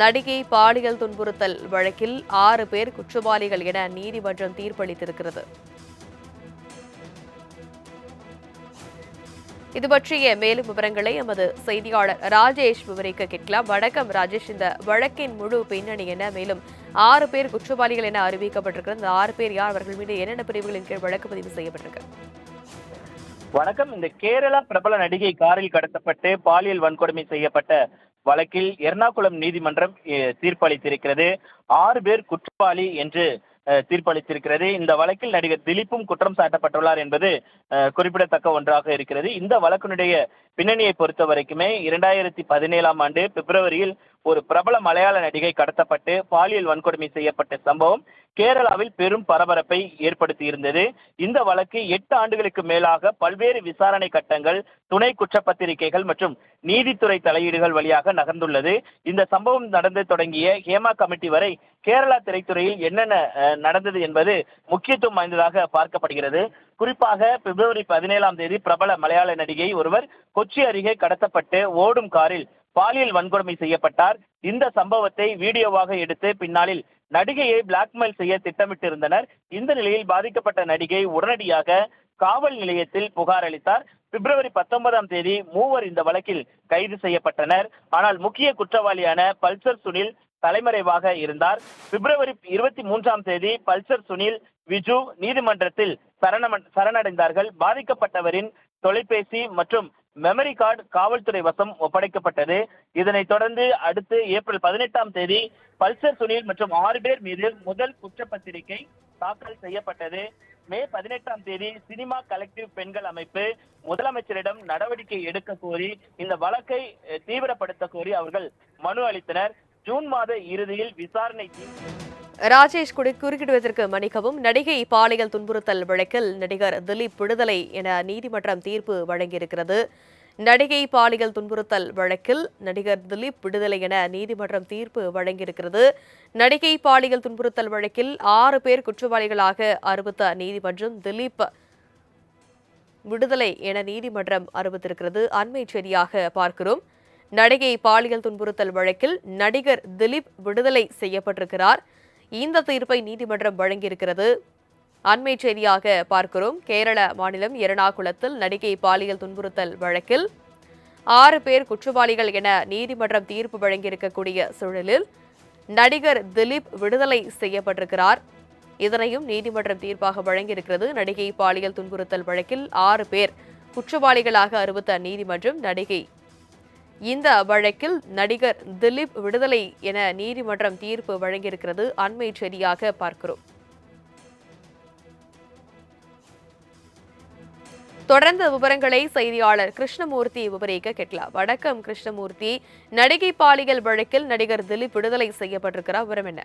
நடிகை பாலியல் துன்புறுத்தல் வழக்கில் ஆறு பேர் குற்றவாளிகள் என நீதிமன்றம் தீர்ப்பளித்திருக்கிறது. இது பற்றிய மேலும் விவரங்களை எமது செய்தியாளர் ராஜேஷ் விவரிக்க கேட்கலாம். வணக்கம் ராஜேஷ். இந்த வழக்கின் முழு பின்னணி என்ன? மேலும் ஆறு பேர் குற்றவாளிகள் என அறிவிக்கப்பட்டிருக்கிறது. இந்த ஆறு பேர் யார்? அவர்கள் மீது என்னென்ன பிரிவுகளின் கீழ் வழக்கு பதிவு செய்யப்பட்டிருக்கு? வணக்கம். இந்த கேரளா பிரபல நடிகை காரில் கடத்தப்பட்டு பாலியல் வன்கொடுமை செய்யப்பட்ட வழக்கில் எர்ணாகுளம் நீதிமன்றம் தீர்ப்பளித்திருக்கிறது. ஆறு பேர் குற்றவாளி என்று தீர்ப்பளித்திருக்கிறது. இந்த வழக்கில் நடிகர் திலீப்பும் குற்றம் சாட்டப்பட்டுள்ளார் என்பது குறிப்பிடத்தக்க ஒன்றாக இருக்கிறது. இந்த வழக்கினுடைய பின்னணியை பொறுத்த வரைக்குமே இரண்டாயிரத்தி பதினேழாம் ஆண்டு பிப்ரவரியில் ஒரு பிரபல மலையாள நடிகை கடத்தப்பட்டு பாலியல் வன்கொடுமை செய்யப்பட்ட சம்பவம் கேரளாவில் பெரும் பரபரப்பை ஏற்படுத்தி இருந்தது. இந்த வழக்கு எட்டு ஆண்டுகளுக்கு மேலாக பல்வேறு விசாரணை கட்டங்கள் துணை குற்றப்பத்திரிகைகள் மற்றும் நீதித்துறை தலையீடுகள் வழியாக நகர்ந்துள்ளது. இந்த சம்பவம் நடந்து தொடங்கிய ஹேமா கமிட்டி வரை கேரளா திரைத்துறையில் என்னென்ன நடந்தது என்பது முக்கியத்துவம் வாய்ந்ததாக பார்க்கப்படுகிறது. குறிப்பாக பிப்ரவரி பதினேழாம் தேதி பிரபல மலையாள நடிகை ஒருவர் கொச்சி அருகே கடத்தப்பட்டு ஓடும் காரில் பாலியல் வன்கொடுமை செய்யப்பட்டார். இந்த சம்பவத்தை வீடியோவாக எடுத்து பின்னாளில் நடிகையை பிளாக்மெயில் செய்ய திட்டமிட்டிருந்தனர். இந்த நிலையில் பாதிக்கப்பட்ட நடிகை உடனடியாக காவல் நிலையத்தில் புகார் அளித்தார். பிப்ரவரி பத்தொன்பதாம் தேதி மூவர் இந்த வழக்கில் கைது செய்யப்பட்டனர். ஆனால் முக்கிய குற்றவாளியான பல்சர் சுனில் தலைமறைவாக இருந்தார். பிப்ரவரி இருபத்தி மூன்றாம் தேதி பல்சர் சுனில் விஜு நீதிமன்றத்தில் சரணம- சரணடைந்தார்கள். பாதிக்கப்பட்டவரின் தொலைபேசி மற்றும் மெமரி கார்டு காவல்துறை வசம் ஒப்படைக்கப்பட்டது. இதனைத் தொடர்ந்து அடுத்து ஏப்ரல் பதினெட்டாம் தேதி பல்சர் சுனில் மற்றும் ஆறு பேர் மீது முதல் குற்றப்பத்திரிகை தாக்கல் செய்யப்பட்டது. மே பதினெட்டாம் தேதி சினிமா கலெக்டிவ் பெண்கள் அமைப்பு முதலமைச்சரிடம் நடவடிக்கை எடுக்க கோரி இந்த வழக்கை தீவிரப்படுத்த கோரி அவர்கள் மனு அளித்தனர். ஜூன் மாத இறுதியில் விசாரணை தீ- ராஜேஷ் குடி குறுக்கிடுவதற்கு மன்னிக்கவும் நடிகை பாலியல் துன்புறுத்தல் வழக்கில் நடிகர் திலீப் விடுதலை என நீதிமன்றம் தீர்ப்பு வழங்கியிருக்கிறது. நடிகை பாலியல் துன்புறுத்தல் வழக்கில் நடிகர் திலீப் விடுதலை என நீதிமன்றம் தீர்ப்பு வழங்கியிருக்கிறது. நடிகை பாலியல் துன்புறுத்தல் வழக்கில் ஆறு பேர் குற்றவாளிகளாக அறிவித்த நீதிமன்றம் திலீப் விடுதலை என நீதிமன்றம் அறிவித்திருக்கிறது. அண்மை செய்தியாக பார்க்கிறோம். நடிகை பாலியல் துன்புறுத்தல் வழக்கில் நடிகர் திலீப் விடுதலை செய்யப்பட்டிருக்கிறார். இந்த தீர்ப்பை நீதிமன்றம் வழங்கியிருக்கிறது. அண்மை செய்தியாக பார்க்கிறோம். கேரள மாநிலம் எர்ணாகுளத்தில் நடிகை பாலியல் துன்புறுத்தல் வழக்கில் ஆறு பேர் குற்றவாளிகள் என நீதிமன்றம் தீர்ப்பு வழங்கியிருக்கக்கூடிய சூழலில் நடிகர் திலீப் விடுதலை செய்யப்பட்டிருக்கிறார். இதனையும் நீதிமன்றம் தீர்ப்பாக வழங்கியிருக்கிறது. நடிகை பாலியல் துன்புறுத்தல் வழக்கில் ஆறு பேர் குற்றவாளிகளாக அறிவித்த நீதிமன்றம் நடிகை இந்த வழக்கில் நடிகர் திலீப் விடுதலை என நீதிமன்றம் தீர்ப்பு வழங்கியிருக்கிறது. அண்மை செய்தியாக பார்க்கிறோம். தொடர்ந்த விவரங்களை செய்தியாளர் கிருஷ்ணமூர்த்தி விவரிக்க கேட்கலாம். வணக்கம் கிருஷ்ணமூர்த்தி. நடிகை பாலியல் வழக்கில் நடிகர் திலீப் விடுதலை செய்யப்பட்டிருக்கிறார். விவரம் என்ன?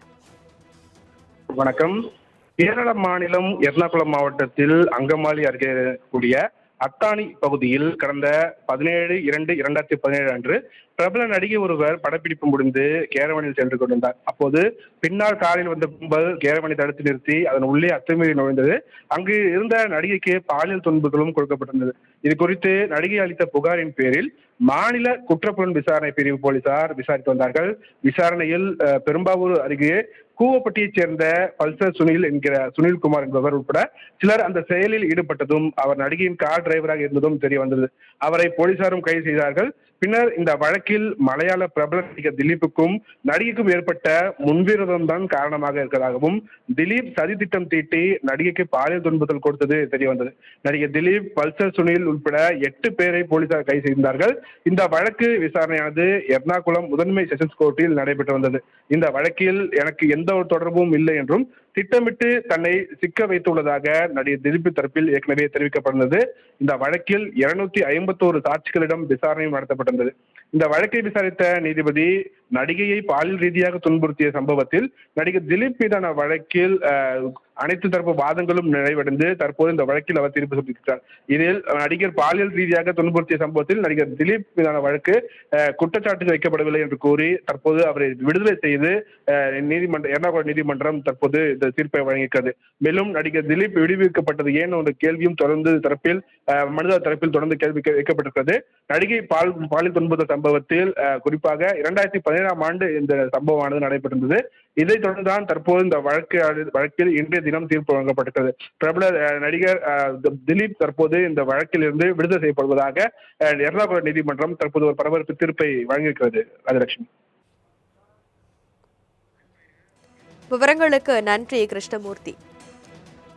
வணக்கம். கேரள மாநிலம் எர்ணாகுளம் மாவட்டத்தில் அங்கமாலி அருகே கூடிய அத்தானி பகுதியில் கடந்த பதினேழு இரண்டு இரண்டாயிரத்தி பதினேழு அன்று பிரபல நடிகை ஒருவர் படப்பிடிப்பு முடிந்து கேரவனில் சென்று கொண்டிருந்தார். அப்போது பின்னால் காரில் வந்த கும்பல் கேரவனை தடுத்து நிறுத்தி அதன் உள்ளே அத்துமீறி நுழைந்தது. அங்கு இருந்த நடிகைக்கு பாலியல் துன்புகளும் கொடுக்கப்பட்டிருந்தது. இது குறித்து நடிகை அளித்த புகாரின் பேரில் மாநில குற்றப்புலன் விசாரணை பிரிவு போலீசார் விசாரித்து வந்தார்கள். விசாரணையில் பெரும்பாவூர் அருகே கூவப்பட்டியைச் சேர்ந்த பல்சர் சுனில் என்கிற சுனில்குமார் என்பவர் உட்பட சிலர் அந்த செயலில் ஈடுபட்டதும் அவர் நடிகையின் கார் டிரைவராக இருந்ததும் தெரிய வந்தது அவரை போலீசாரும் கைது செய்தார்கள். பின்னர் இந்த வழக்கு வழக்கில் மலையாள பிரபல நடிகர் திலீப்புக்கும் நடிகைக்கும் ஏற்பட்ட முன்விரோதம் தான் காரணமாக இருக்கிறதாகவும் திலீப் சதி திட்டம் தீட்டி நடிகைக்கு பாலியல் துன்பத்தில் கொடுத்தது தெரிய வந்தது. நடிகர் திலீப் பல்சர் சுனில் உட்பட எட்டு பேரை போலீசார் கைது செய்திருந்தார்கள். இந்த வழக்கு விசாரணையானது எர்ணாகுளம் முதன்மை செஷன்ஸ் கோர்ட்டில் நடைபெற்று வந்தது. இந்த வழக்கில் எனக்கு எந்த ஒரு தொடர்பும் இல்லை என்றும் திட்டமிட்டு தன்னை சிக்க வைத்துள்ளதாக நடிகர் திலீப் தரப்பில் ஏற்கனவே தெரிவிக்கப்பட்டிருந்தது. இந்த வழக்கில் இருநூத்தி ஐம்பத்தோரு சாட்சிகளிடம் விசாரணையும் நடத்தப்பட்டிருந்தது. இந்த வழக்கை விசாரித்த நீதிபதி நடிகையை பாலியல் ரீதியாக துன்புறுத்திய சம்பவத்தில் நடிகர் திலீப் மீதான வழக்கில் அனைத்து தரப்பு வாதங்களும் நிறைவடைந்து தற்போது இந்த வழக்கில் அவர் தீர்ப்பு சொல்லியிருக்கிறார் இதில் நடிகர் பாலியல் ரீதியாக துன்புறுத்திய சம்பவத்தில் நடிகர் திலீப் மீதான வழக்கு அஹ், குற்றச்சாட்டு வைக்கப்படவில்லை என்று கூறி தற்போது அவரை விடுதலை செய்து நீதிமன்றம் நீதிமன்ற எர்ணாகுளம் நீதிமன்றம் தற்போது இந்த தீர்ப்பை வழங்கியிருக்கிறது. மேலும் நடிகர் திலீப் விடுவிக்கப்பட்டது ஏன் என்ற கேள்வியும் தொடர்ந்து தரப்பில் மனித மனிதர் தரப்பில் தொடர்ந்து கேள்வி வைக்கப்பட்டிருக்கிறது. நடிகை பால் பாலியல் துன்புறுத்த சம்பவத்தில் குறிப்பாக இரண்டாயிரத்தி பதினேழாம் ஆண்டு இந்த சம்பவமானது நடைபெற்றிருந்தது. இதைத் தொடர்ந்துதான் தற்போது இந்த வழக்கு வழக்கில் இன்றைய தினம் தீர்ப்பு வழங்கப்பட்டிருக்கிறது. பிரபல நடிகர் திலீப் தற்போது இந்த வழக்கில் இருந்து விடுதலை செய்யப்படுவதாக எர்ணாகுளம் நீதிமன்றம் தற்போது ஒரு பரபரப்பு தீர்ப்பை வழங்கியிருக்கிறது. ராஜலட்சுமி. விவரங்களுக்கு நன்றி கிருஷ்ணமூர்த்தி.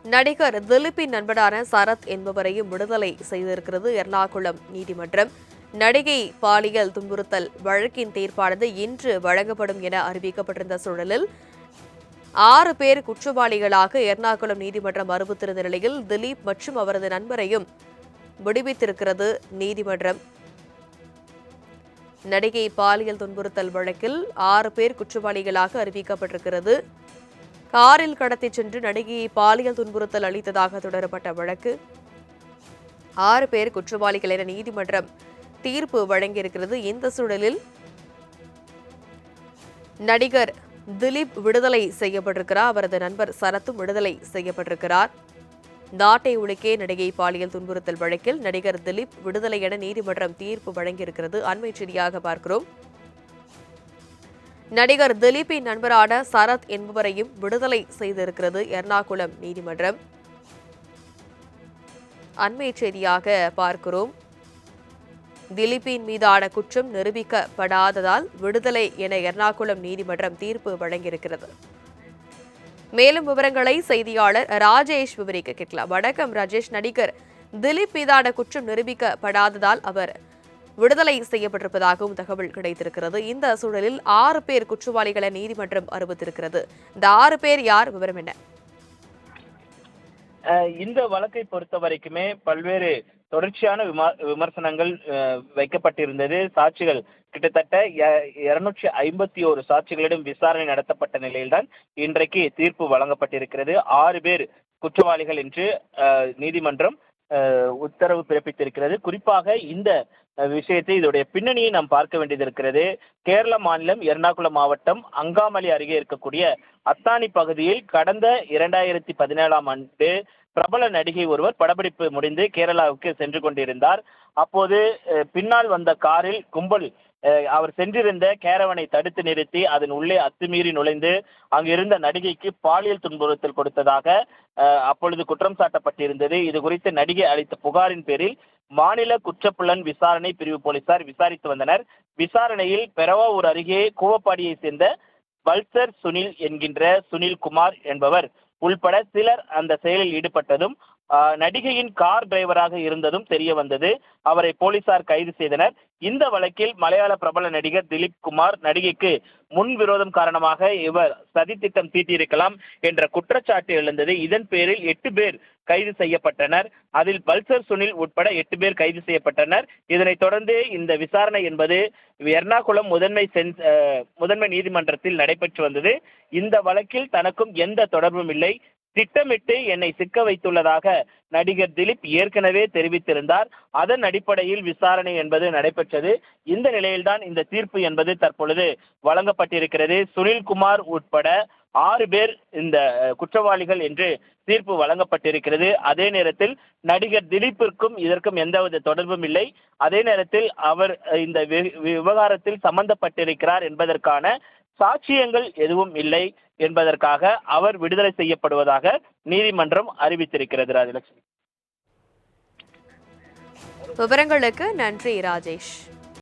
நடிகர் திலீப்பின் நண்பனான சரத் என்பவரையும் விடுதலை செய்திருக்கிறது எர்ணாகுளம் நீதிமன்றம். நடிகை பாலியல் துன்புறுத்தல் வழக்கின் தீர்ப்பானது இன்று வழங்கப்படும் என அறிவிக்கப்பட்டிருந்த சூழலில் ஆறு பேர் குற்றவாளிகளாக எர்ணாகுளம் நீதிமன்றம் அறிவித்திருந்த நிலையில் திலீப் மற்றும் அவரது நண்பரையும் விடுவித்திருக்கிறது நீதிமன்றம். நடிகை பாலியல் துன்புறுத்தல் வழக்கில் ஆறு பேர் குற்றவாளிகளாக அறிவிக்கப்பட்டிருக்கிறது. காரில் கடத்தி சென்று நடிகையை பாலியல் துன்புறுத்தல் அளித்ததாக தொடரப்பட்ட வழக்கு. ஆறு பேர் குற்றவாளிகள் என நீதிமன்றம் தீர்ப்பு வழங்கியிருக்கிறது இந்த சூழலில். நடிகர் திலீப் விடுதலை செய்யப்பட்டிருக்கிறார். அவரது நண்பர் சரத்தும் விடுதலை செய்யப்பட்டிருக்கிறார். நாட்டை உலுக்கே நடிகை பாலியல் துன்புறுத்தல் வழக்கில் நடிகர் திலீப் விடுதலை என நீதிமன்றம் தீர்ப்பு வழங்கியிருக்கிறது. அண்மை செய்தியாக பார்க்கிறோம். நடிகர் திலீப்பின் நண்பரான சரத் என்பவரையும் விடுதலை செய்திருக்கிறது எர்ணாகுளம் நீதிமன்றம். அண்மை செய்தியாக பார்க்கிறோம். திலீப்பின் மீதான குற்றம் நிரூபிக்கப்படாததால் விடுதலை என எர்ணாகுளம் நீதிமன்றம் தீர்ப்பு வழங்கியிருக்கிறது. மேலும் விவரங்களை செய்தியாளர் ராஜேஷ் விவரிக்க கேட்கலாம். வணக்கம் ராஜேஷ். நடிகர் திலீப் மீதான குற்றம் நிரூபிக்கப்படாததால் அவர் விடுதலை செய்யப்பட்டிருப்பதாகவும் தகவல் கிடைத்திருக்கிறது. இந்த சூழலில் ஆறு பேர் குற்றவாளிகளை நீதிமன்றம் அறிவித்திருக்கிறது. இந்த ஆறு பேர் யார்? விவரம் என்ன? இந்த வழக்கை பொறுத்த வரைக்குமே பல்வேறு தொடர்ச்சியான விமா- விமர்சனங்கள் வைக்கப்பட்டிருந்தது. சாட்சிகள் கிட்டத்தட்ட இருநூற்றி ஐம்பத்தி ஒரு சாட்சிகளிடம் விசாரணை நடத்தப்பட்ட நிலையில்தான் இன்றைக்கு தீர்ப்பு வழங்கப்பட்டிருக்கிறது. ஆறு பேர் குற்றவாளிகள் என்று நீதிமன்றம் உத்தரவு பிறப்பித்திருக்கிறது. குறிப்பாக இந்த விஷயத்தை இதோடைய பின்னணியை நாம் பார்க்க வேண்டியது இருக்கிறது கேரள மாநிலம் எர்ணாகுளம் மாவட்டம் அங்காமலி அருகே இருக்கக்கூடிய அத்தானி பகுதியில் கடந்த இரண்டாயிரத்தி பதினேழாம் ஆண்டு பிரபல நடிகை ஒருவர் படப்பிடிப்பு முடிந்து கேரளாவுக்கு சென்று கொண்டிருந்தார். அப்போது பின்னால் வந்த காரில் கும்பல் அவர் சென்றிருந்த கேரவனை தடுத்து நிறுத்தி அதன் உள்ளே அத்துமீறி நுழைந்து அங்கிருந்த நடிகைக்கு பாலியல் துன்புறுத்தல் கொடுத்ததாக அப்பொழுது குற்றம் சாட்டப்பட்டிருந்தது. இது குறித்து நடிகை அளித்த புகாரின் பேரில் மாநில குற்றப்புலன் விசாரணை பிரிவு போலீசார் விசாரித்து வந்தனர். விசாரணையில் பெரவாவூர் அருகே கூவப்பாடியை சேர்ந்த பல்சர் சுனில் என்கின்ற சுனில் குமார் என்பவர் உள்பட சிலர் அந்த செயலில் ஈடுபட்டதும் நடிகையின் கார் டிரைவராக இருந்ததும் தெரிய வந்தது. அவரை போலீசார் கைது செய்தனர். இந்த வழக்கில் மலையாள பிரபல நடிகர் திலீப் குமார் நடிகைக்கு முன் விரோதம் காரணமாக இவர் சதித்திட்டம் தீட்டியிருக்கலாம் என்ற குற்றச்சாட்டு எழுந்தது. இதன் பேரில் எட்டு பேர் கைது செய்யப்பட்டனர். அதில் பல்சர் சுனில் உட்பட எட்டு பேர் கைது செய்யப்பட்டனர். இதனைத் தொடர்ந்து இந்த விசாரணை என்பது எர்ணாகுளம் முதன்மை சென் முதன்மை நீதிமன்றத்தில் நடைபெற்று வந்தது. இந்த வழக்கில் தனக்கும் எந்த தொடர்பும் இல்லை. திட்டமிட்டு என்னை சிக்க வைத்துள்ளதாக நடிகர் திலீப் ஏற்கனவே தெரிவித்திருந்தார். அதன் அடிப்படையில் விசாரணை என்பது நடைபெற்றது. இந்த நிலையில்தான் இந்த தீர்ப்பு என்பது தற்பொழுது வழங்கப்பட்டிருக்கிறது. சுனில்குமார் உட்பட ஆறு பேர் இந்த குற்றவாளிகள் என்று தீர்ப்பு வழங்கப்பட்டிருக்கிறது. அதே நேரத்தில் நடிகர் திலீப்பிற்கும் இதற்கும் எந்தவித தொடர்பும் இல்லை. அதே நேரத்தில் அவர் இந்த வி- விவகாரத்தில் சம்பந்தப்பட்டிருக்கிறார் என்பதற்கான சாட்சியங்கள் எதுவும் இல்லை என்பதற்காக அவர் விடுதலை செய்யப்படுவதாக நீதிமன்றம் அறிவித்திருக்கிறது ராஜலட்சுமி. விவரங்களுக்கு நன்றி ராஜேஷ்.